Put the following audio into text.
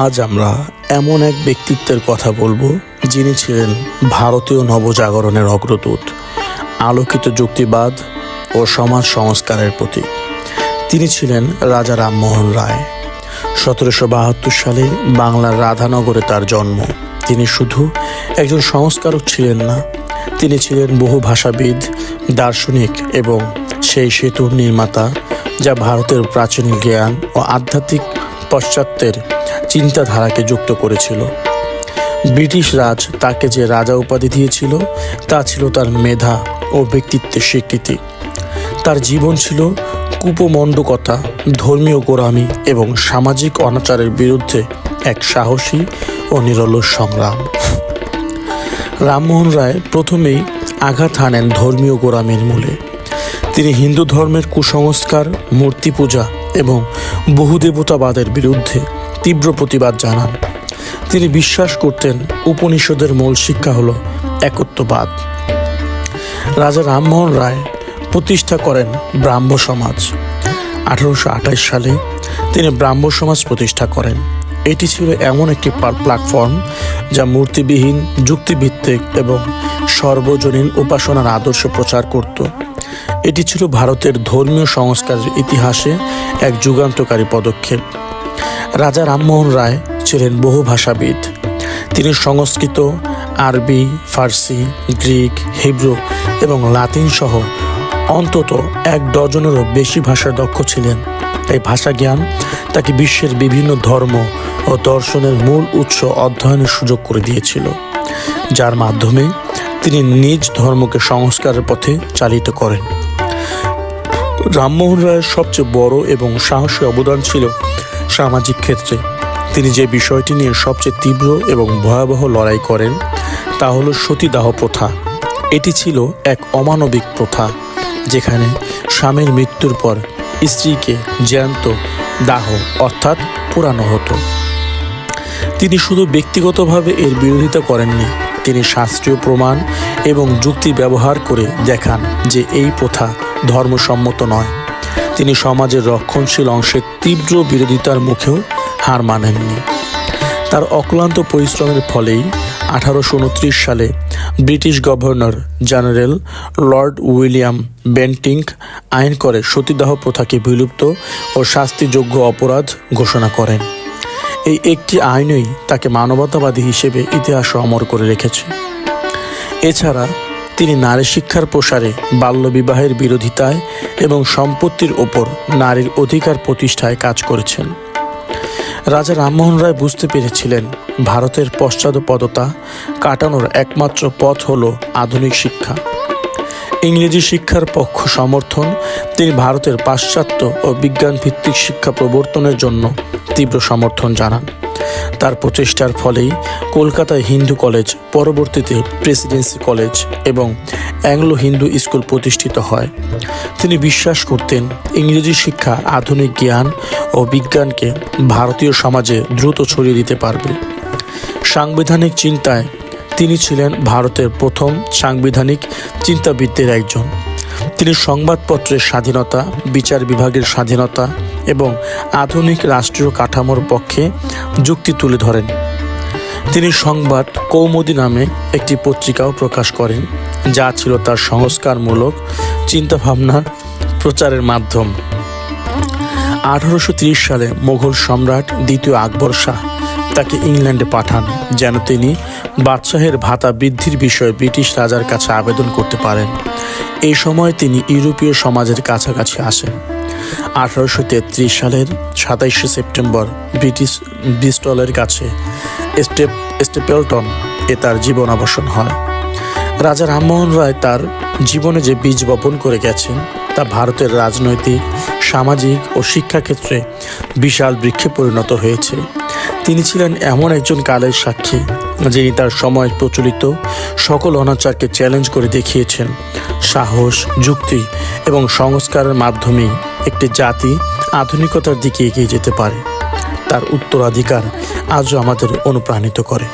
আজ আমরা এমন এক ব্যক্তিত্বের কথা বলব, যিনি ছিলেন ভারতীয় নবজাগরণের অগ্রদূত, আলোকিত যুক্তিবাদ ও সমাজ সংস্কারের প্রতীক। তিনি ছিলেন রাজা রামমোহন রায়। সতেরোশো বাহাত্তর সালে বাংলার রাধানগরে তার জন্ম। তিনি শুধু একজন সংস্কারক ছিলেন না, তিনি ছিলেন বহু ভাষাবিদ, দার্শনিক এবং সেই সেতুর নির্মাতা, যা ভারতের প্রাচীন জ্ঞান ও আধ্যাত্মিক পশ্চাত্যের চিন্তাধারাকে যুক্ত করেছিল। ব্রিটিশ রাজ তাকে যে রাজা উপাধি দিয়েছিল, তা ছিল তার মেধা ও ব্যক্তিত্বের স্বীকৃতি। তার জীবন ছিল কুপমণ্ডকতা, ধর্মীয় গোড়ামি এবং সামাজিক অনাচারের বিরুদ্ধে এক সাহসী ও নিরলস সংগ্রাম। রামমোহন রায় প্রথমেই আঘাত হানেন ধর্মীয় গোড়ামির মূলে। তিনি হিন্দু ধর্মের কুসংস্কার, মূর্তি পূজা এবং বহুদেবতাবাদের বিরুদ্ধে তীব্র প্রতিবাদ জানান। তিনি বিশ্বাস করতেন উপনিষদের মূল শিক্ষা হল একত্ববাদ। রাজা রামমোহন রায় প্রতিষ্ঠা করেন ব্রাহ্ম সমাজ। আঠারোশো আঠাশ সালে তিনি ব্রাহ্ম সমাজ প্রতিষ্ঠা করেন। এটি ছিল এমন একটি প্ল্যাটফর্ম যা মূর্তিবিহীন, যুক্তিভিত্তিক এবং সর্বজনীন উপাসনার আদর্শ প্রচার করত। এটি ছিল ভারতের ধর্মীয় সংস্কারের ইতিহাসে এক যুগান্তকারী পদক্ষেপ। রাজা রামমোহন রায় ছিলেন বহু ভাষাবিদ। তিনি সংস্কৃত, আরবি, ফার্সি, গ্রিক, হিব্রু এবং লাতিন সহ অন্তত এক ডজনেরও বেশি ভাষায় দক্ষ ছিলেন। এই ভাষা জ্ঞান তাকে বিশ্বের বিভিন্ন ধর্ম ও দর্শনের মূল উৎস অধ্যয়নের সুযোগ করে দিয়েছিল। যার মাধ্যমে তিনি নিজ ধর্মকে সংস্কারের পথে চালিত করেন। রামমোহন রায়ের সবচেয়ে বড় এবং সাহসী অবদান ছিল সামাজিক ক্ষেত্রে। তিনি যে বিষয়টি নিয়ে সবচেয়ে তীব্র এবং ভয়াবহ লড়াই করেন, তা হলো সতীদাহ প্রথা। এটি ছিল এক অমানবিক প্রথা, যেখানে স্বামীর মৃত্যুর পর স্ত্রীকে জ্যান্ত দাহ অর্থাৎ পোড়ানো হতো। তিনি শুধু ব্যক্তিগতভাবে এর বিরোধিতা করেননি, তিনি শাস্ত্রীয় প্রমাণ এবং যুক্তি ব্যবহার করে দেখান যে এই প্রথা ধর্মসম্মত নয়। তিনি সমাজের রক্ষণশীল অংশের তীব্র বিরোধিতার মুখেও হার মানেননি। তার অক্লান্ত পরিশ্রমের ফলেই আঠারোশো উনত্রিশ সালে British governor general lord William Bentinck আইন করে সতীদাহ প্রথাকে বিলুপ্ত ও শাস্তিযোগ্য অপরাধ ঘোষণা করেন। এই একটি আইনই তাকে মানবতাবাদী হিসেবে ইতিহাস অমর করে রেখেছে। এছাড়া তিনি নারী শিক্ষার প্রসারে বাল্যবিবাহের বিরোধিতায় এবং সম্পত্তির ওপর নারীর অধিকার প্রতিষ্ঠায় কাজ করেছেন। রাজা রামমোহন রায় বুঝতে পেরেছিলেন, ভারতের পশ্চাদপদতা কাটানোর একমাত্র পথ হল আধুনিক শিক্ষা। ইংরেজি শিক্ষার পক্ষ সমর্থন তিনি ভারতের পাশ্চাত্য ও বিজ্ঞান ভিত্তিক শিক্ষা প্রবর্তনের জন্য তীব্র সমর্থন জানান। তার প্রচেষ্টার ফলেই কলকাতায় হিন্দু কলেজ পরবর্তীতে প্রেসিডেন্সি কলেজ এবং অ্যাংলো হিন্দু স্কুল প্রতিষ্ঠিত হয়। তিনি বিশ্বাস করতেন ইংরেজি শিক্ষা আধুনিক জ্ঞান ও বিজ্ঞানকে ভারতীয় সমাজে দ্রুত ছড়িয়ে দিতে পারবে। সাংবিধানিক চিন্তায় তিনি ছিলেন ভারতের প্রথম সাংবিধানিক চিন্তাবিদদের একজন। তিনি সংবাদপত্রের স্বাধীনতা, বিচার বিভাগের স্বাধীনতা এবং আধুনিক রাষ্ট্রীয় কাঠামোর পক্ষে যুক্তি তুলে ধরেন। তিনি সংবাদ কৌমুদী নামে একটি পত্রিকাও প্রকাশ করেন, যা ছিল তার সংস্কারমূলক চিন্তাভাবনার প্রচারের মাধ্যম। আঠারোশো সালে মোঘল সম্রাট দ্বিতীয় আকবর শাহ তাকে ইংল্যান্ডে পাঠান, যেন তিনি বাদশাহের ভাতা বৃদ্ধির বিষয়ে ব্রিটিশ রাজার কাছে আবেদন করতে পারেন। এই সময় তিনি ইউরোপীয় সমাজের কাছাকাছি আসেন। আঠারোশো তেত্রিশ সালের সাতাইশে সেপ্টেম্বর ব্রিটিশ ব্রিস্টলের কাছে স্টেপ স্টেপেলটন এ তার জীবনাবসান হয়। রাজা রামমোহন রায় তার জীবনে যে বীজ বপন করে গেছেন, তা ভারতের রাজনৈতিক, সামাজিক ও শিক্ষাক্ষেত্রে বিশাল বৃক্ষে পরিণত হয়েছে। তিনি ছিলেন এমন একজন কালের সাক্ষী, যিনি তার সময় প্রচলিত সকল অনাচারকে চ্যালেঞ্জ করে দেখিয়েছেন। সাহস, যুক্তি এবং সংস্কারের মাধ্যমেই একটি জাতি আধুনিকতার দিকে এগিয়ে যেতে পারে। তার উত্তরাধিকার আজও আমাদের অনুপ্রাণিত করে।